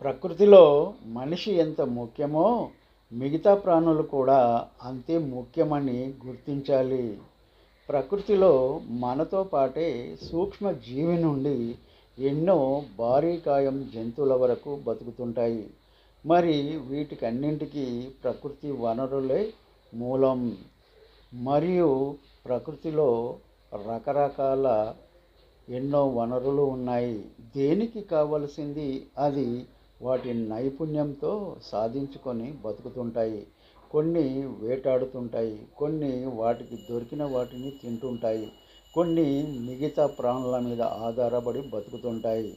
ప్రకృతిలో మనిషి ఎంత ముఖ్యమో మిగతా ప్రాణులు కూడా అంతే ముఖ్యమని గుర్తించాలి. ప్రకృతిలో మనతో పాటే సూక్ష్మ జీవి నుండి ఎన్నో భారీకాయం జంతువుల వరకు బతుకుతుంటాయి. మరి వీటికన్నింటికీ ప్రకృతి వనరులే మూలం. మరియు ప్రకృతిలో రకరకాల ఎన్నో వనరులు ఉన్నాయి. దేనికి కావలసింది అది వాటి నైపుణ్యంతో సాధించుకొని బతుకుతుంటాయి. కొన్ని వేటాడుతుంటాయి. కొన్ని వాటికి దొరికిన వాటిని తింటుంటాయి. కొన్ని మిగతా ప్రాణుల మీద ఆధారపడి బతుకుతుంటాయి.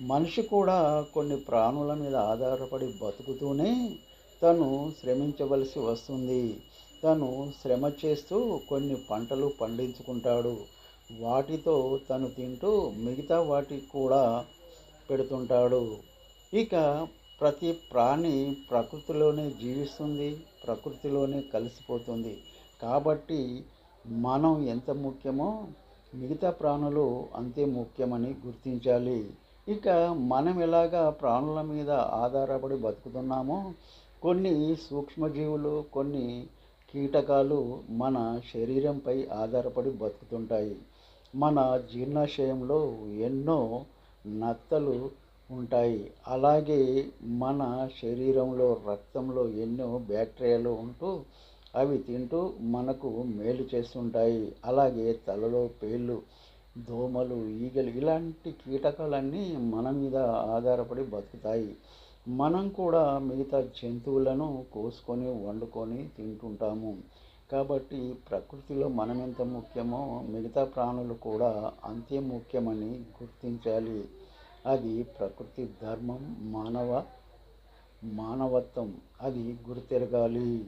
మనిషి కూడా కొన్ని ప్రాణుల మీద ఆధారపడి బతుకుతూనే తను శ్రమించవలసి వస్తుంది. తను శ్రమ చేస్తూ కొన్ని పంటలు పండించుకుంటాడు. వాటితో తను తింటూ మిగతా వాటికి కూడా పెడుతుంటాడు. ఇక ప్రతి ప్రాణి ప్రకృతిలోనే జీవిస్తుంది ప్రకృతిలోనే కలిసిపోతుంది. కాబట్టి మనం ఎంత ముఖ్యమో మిగతా ప్రాణులు అంతే ముఖ్యమని గుర్తించాలి. ఇక మనం ఎలాగా ప్రాణుల మీద ఆధారపడి బతుకుతున్నామో కొన్ని సూక్ష్మజీవులు కొన్ని కీటకాలు మన శరీరంపై ఆధారపడి బతుకుతుంటాయి. మన జీర్ణాశయంలో ఎన్నో నత్తలు ఉంటాయి. అలాగే మన శరీరంలో రక్తంలో ఎన్నో బ్యాక్టీరియాలు ఉంటూ అవి తింటూ మనకు మేలు చేస్తుంటాయి. అలాగే తలలో పేళ్ళు దోమలు ఈగలు ఇలాంటి కీటకాలన్నీ మన మీద ఆధారపడి బతుకుతాయి. మనం కూడా మిగతా జంతువులను కోసుకొని వండుకొని తింటుంటాము. కాబట్టి ప్రకృతిలో మనం ఎంత ముఖ్యమో మిగతా ప్రాణులు కూడా అంతే ముఖ్యమని గుర్తించాలి. అది ప్రకృతి ధర్మం మానవ మానవత్వం అది గుర్తెరగాలి.